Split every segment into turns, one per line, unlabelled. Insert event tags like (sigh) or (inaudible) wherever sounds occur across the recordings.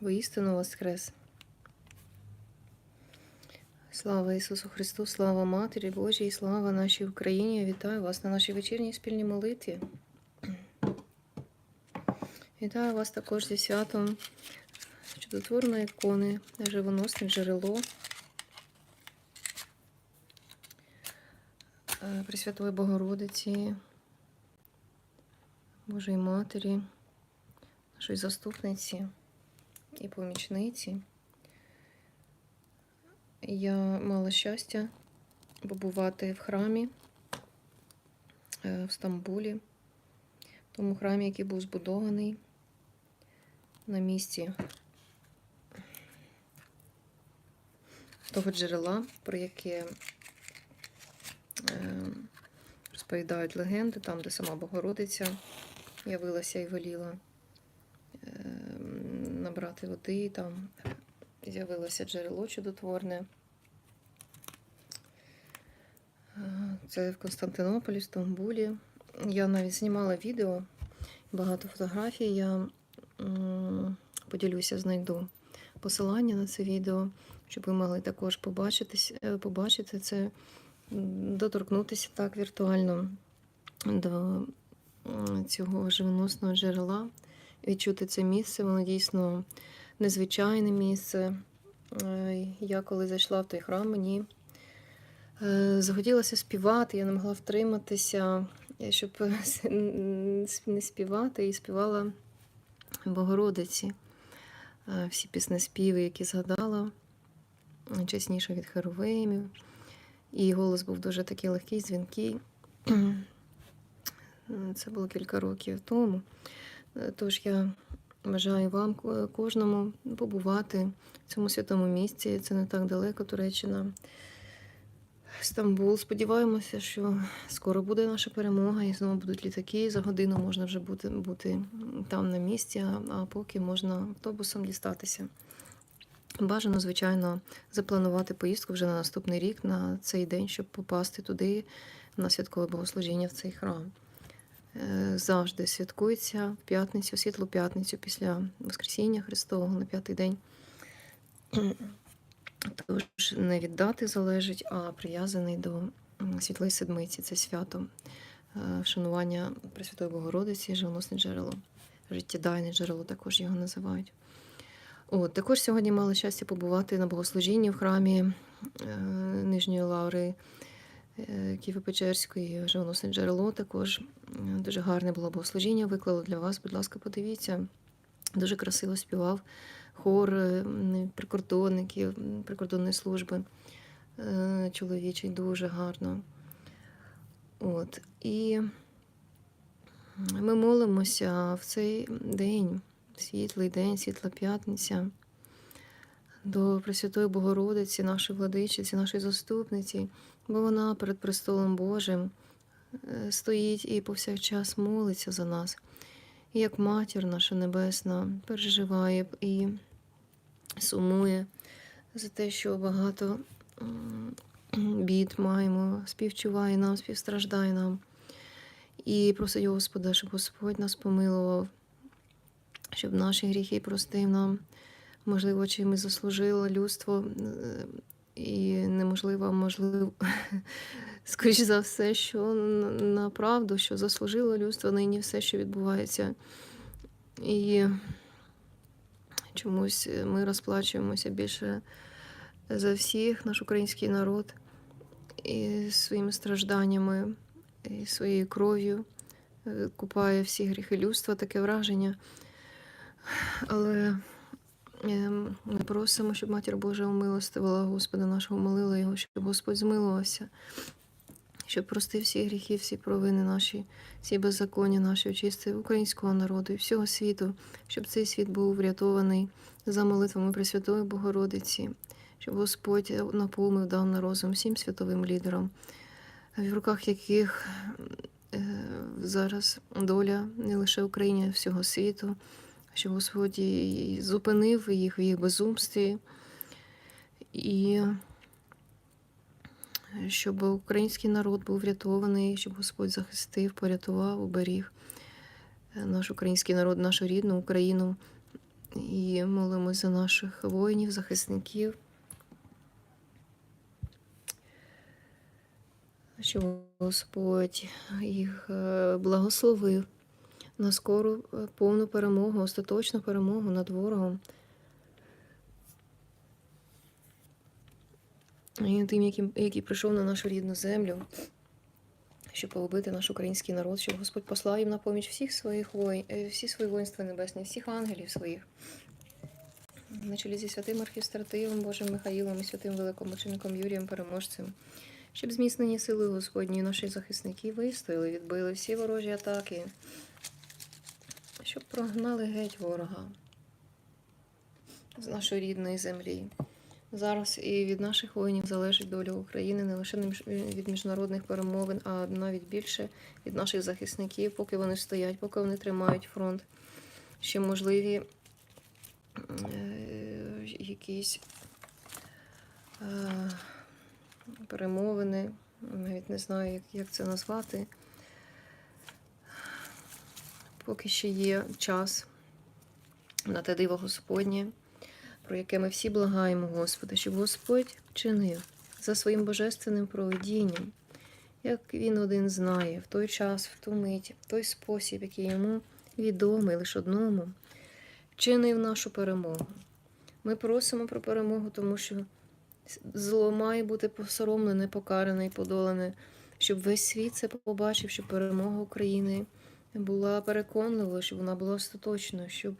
воістину воскрес. Слава Ісусу Христу, слава Матері Божій, слава нашій Україні. Вітаю вас на нашій вечірній спільній молитві. Вітаю вас також зі святом чудотворної ікони, живоносне джерело е, Пресвятої Богородиці, Божої Матері, нашої заступниці і помічниці. Я мала щастя побувати в храмі е, в Стамбулі, в тому храмі, який був збудований на місці того джерела, про яке е, розповідають легенди, там, де сама Богородиця явилася і воліла е, води, там з'явилося джерело чудотворне. Е, Це в Константинополі, в Стамбулі. Я навіть знімала відео, багато фотографій. Я поділюся, знайду посилання на це відео, щоб ви могли також е, побачити це, доторкнутися так віртуально до цього живоносного джерела, відчути це місце. Воно дійсно незвичайне місце. Е, Я коли зайшла в той храм, мені е, захотілося співати, я не могла втриматися, е, щоб (laughs) не співати, і співала Богородиці. Всі піснеспіви, які згадала, чесніше від Херовимів. І голос був дуже такий легкий, дзвінкий. (clears throat) Це було кілька років тому. Е, Тож я бажаю вам кожному побувати в цьому святому місці. Це не так далеко, Туреччина. Стамбул. Сподіваємося, що скоро буде наша перемога, і знову будуть літаки. За годину можна вже бути, бути там на місці, а, а поки можна автобусом дістатися. Бажано, звичайно, запланувати поїздку вже на наступний рік, на цей день, щоб попасти туди на святкове богослужіння в цей храм. Е, Завжди святкується в п'ятницю, світлу п'ятницю після Воскресіння Христового на п'ятий день. Тож не від дати залежить, а прив'язаний до Світлої Седмиці. Це свято е, вшанування Пресвятої Богородиці, живоносне джерело, життєдайне джерело також його називають. От, також сьогодні мали щастя побувати на богослужінні в храмі е, Нижньої Лаври Києво-Печерської, живоносне джерело. Також Е, дуже гарне було богослужіння. Виклала для вас, будь ласка, подивіться. Дуже красиво співав хор е, прикордонників, прикордонної служби е, чоловічий, дуже гарно. От. І ми молимося в цей день, світлий день, світла п'ятниця, до Пресвятої Богородиці, нашої владичиці, нашої заступниці, бо вона перед престолом Божим е, стоїть і повсякчас молиться за нас. І як матір наша небесна переживає і сумує за те, що багато бід маємо, співчуває нам, співстраждає нам. І просить Господа, щоб Господь нас помилував, щоб наші гріхи простив нам. Можливо, чи ми заслужили людство, е, і неможливо, можливо, (laughs) скоріш за все, що на- правду, що заслужило людство нині все, що відбувається. І чомусь ми розплачуємося більше за всіх, наш український народ, і своїми стражданнями, і своєю кров'ю е, купає всі гріхи людства, таке враження. Але ми просимо, щоб Матір Божа умилостивила Господа нашого, молила його, щоб Господь змилувався, щоб простив всі гріхи, всі провини наші, всі беззаконня наші, очистив українського народу і всього світу, щоб цей світ був врятований за молитвами Пресвятої Богородиці, щоб Господь наповнив дав на розум всім святовим лідерам, в руках яких е, зараз доля не лише України, а всього світу, щоб Господь зупинив їх в їх безумстві, і щоб український народ був врятований, щоб Господь захистив, порятував, уберіг е, наш український народ, нашу рідну Україну. І молимось за наших воїнів, захисників. Щоб Господь їх е, благословив на скору е, повну перемогу, остаточну перемогу над ворогом. І тим, яким, який прийшов на нашу рідну землю, щоб погубити наш український народ, щоб Господь послав їм на поміч всіх своїх воїн, е, всі свої воїнства небесні, всіх ангелів своїх. На чолі зі святим архістративом Божим Михаїлом і святим великомучеником Юрієм Переможцем, щоб зміцнені сили Господні наші захисники вистояли, відбили всі ворожі атаки, щоб прогнали геть ворога з нашої рідної землі. Зараз і від наших воїнів залежить доля України не лише від міжнародних перемовин, а навіть більше від наших захисників, поки вони стоять, поки вони тримають фронт. Ще можливі е, якісь е, перемовини, навіть не знаю, як, як це назвати. Поки ще є час на те диво Господнє про яке ми всі благаємо, Господа, щоб Господь чинив за своїм божественним провидінням, як Він один знає, в той час, в ту мить, в той спосіб, який йому відомий лише одному, чинив нашу перемогу. Ми просимо про перемогу, тому що зло має бути посоромлене, покаране і подолане, щоб весь світ це побачив, щоб перемога України була переконливою, щоб вона була остаточною, щоб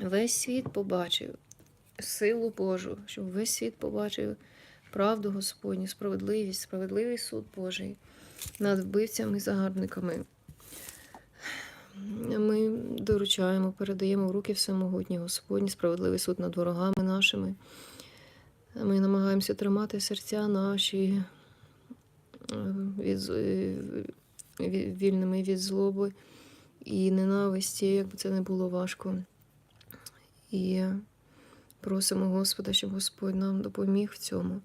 весь світ побачив силу Божу, щоб весь світ побачив правду Господню, справедливість, справедливий суд Божий над вбивцями і загарбниками. Ми доручаємо, передаємо в руки всемогутній Господній, справедливий суд над ворогами нашими. Ми намагаємося тримати серця наші е, від, е, вільними від злоби і ненависті, як би це не було важко. І просимо Господа, щоб Господь нам допоміг в цьому.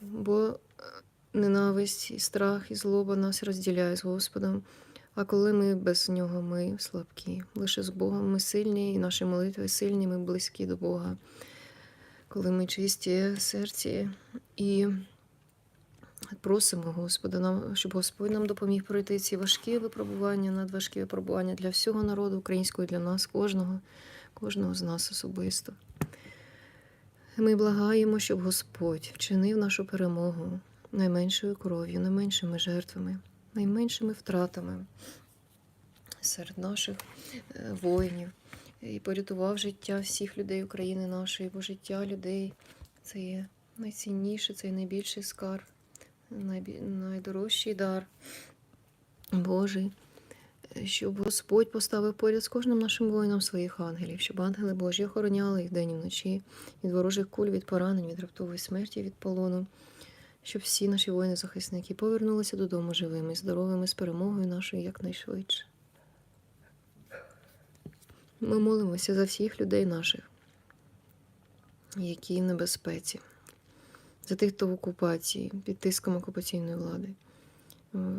Бо е, ненависть, і страх, і злоба нас розділяє з Господом. А коли ми без нього, ми слабкі. Лише з Богом ми сильні, і наші молитви сильні, ми близькі до Бога. Коли ми чисті серці і просимо Господа, нам, щоб Господь нам допоміг пройти ці важкі випробування, надважкі випробування для всього народу українського, для нас, кожного, кожного з нас особисто. Ми благаємо, щоб Господь вчинив нашу перемогу найменшою кров'ю, найменшими жертвами, найменшими втратами серед наших е, воїнів і порятував життя всіх людей України нашої, бо життя людей це є найцінніше, це є найбільший скарб, найдорожчий дар Божий. Щоб Господь поставив поряд з кожним нашим воїном своїх ангелів, щоб ангели Божі охороняли їх день і вночі від ворожих куль, від поранень, від раптової смерті, від полону, щоб всі наші воїни-захисники повернулися додому живими, здоровими, з перемогою нашою якнайшвидше. Ми молимося за всіх людей наших, які в небезпеці, за тих, хто в окупації, під тиском окупаційної влади.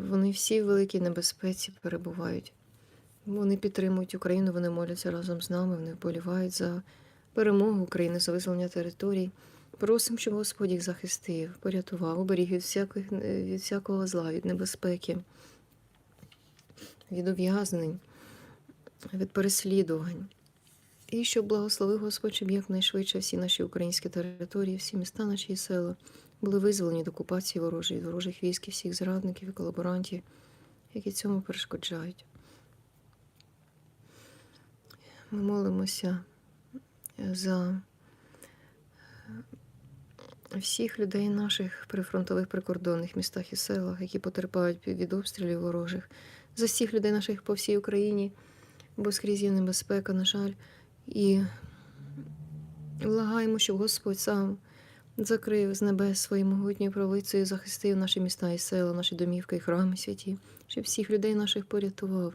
Вони всі в великій небезпеці перебувають. Вони підтримують Україну, вони моляться разом з нами, вони вболівають за перемогу України, за визволення територій. Просимо, щоб Господь їх захистив, порятував, уберіг від, всяких, від всякого зла, від небезпеки, від ув'язнень, від переслідувань. І щоб благословив Господь, щоб якнайшвидше всі наші українські території, всі міста наші села були визволені від окупації ворожої, ворожих військ і всіх зрадників і колаборантів, які цьому перешкоджають. Ми молимося за всіх людей наших прифронтових прикордонних містах і селах, які потерпають від обстрілів ворожих, за всіх людей наших по всій Україні, бо скрізь є небезпека, на жаль, і благаємо, щоб Господь сам закрив з небес своєю могутньою правицею, захистив наші міста і села, наші домівки і храми святі, щоб всіх людей наших порятував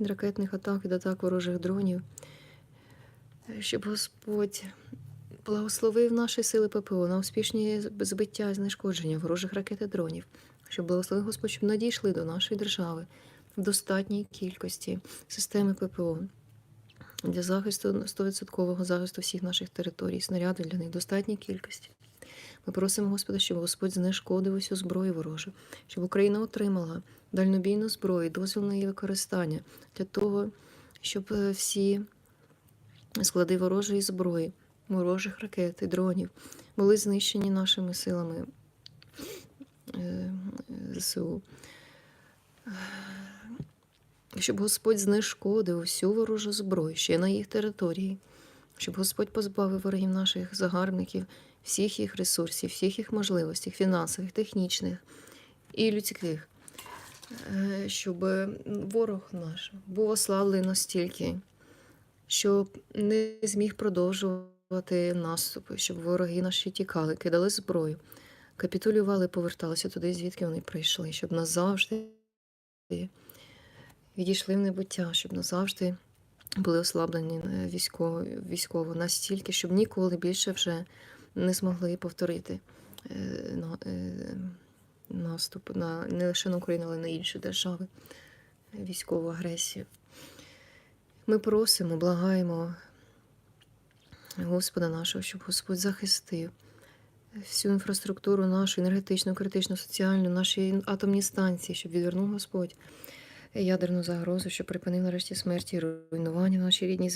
від ракетних атак, від атак ворожих дронів, щоб Господь благословив наші сили ППО на успішні збиття і знешкодження ворожих ракет і дронів, щоб благословив Господь, щоб надійшли до нашої держави в достатній кількості системи ППО, для захисту 100% захисту всіх наших територій, снарядів для них достатній кількості. Ми просимо Господа, щоб Господь знешкодив усю зброю ворожу, щоб Україна отримала дальнобійну зброю, дозвіл на її використання для того, щоб е, всі склади ворожої зброї, ворожих ракет і дронів були знищені нашими силами е, ЗСУ. Щоб Господь знешкодив усю ворожу зброю ще на їх території, щоб Господь позбавив ворогів наших загарбників всіх їх ресурсів, всіх їх можливостей, фінансових, технічних і людських, Е, щоб ворог наш був ослаблений настільки, щоб не зміг продовжувати наступи, щоб вороги наші тікали, кидали зброю, капітулювали, поверталися туди, звідки вони прийшли, щоб назавжди відійшли в небуття, щоб назавжди були ослаблені е, військово, військово настільки, щоб ніколи більше вже не змогли повторити е, е, наступ на не лише на Україну, але й на інші держави, військову агресію. Ми просимо, благаємо Господа нашого, щоб Господь захистив всю інфраструктуру нашу, енергетичну, критичну, соціальну, наші атомні станції, щоб відвернув Господь ядерну загрозу, що припинив нарешті смерті і руйнування в нашій рідній землі.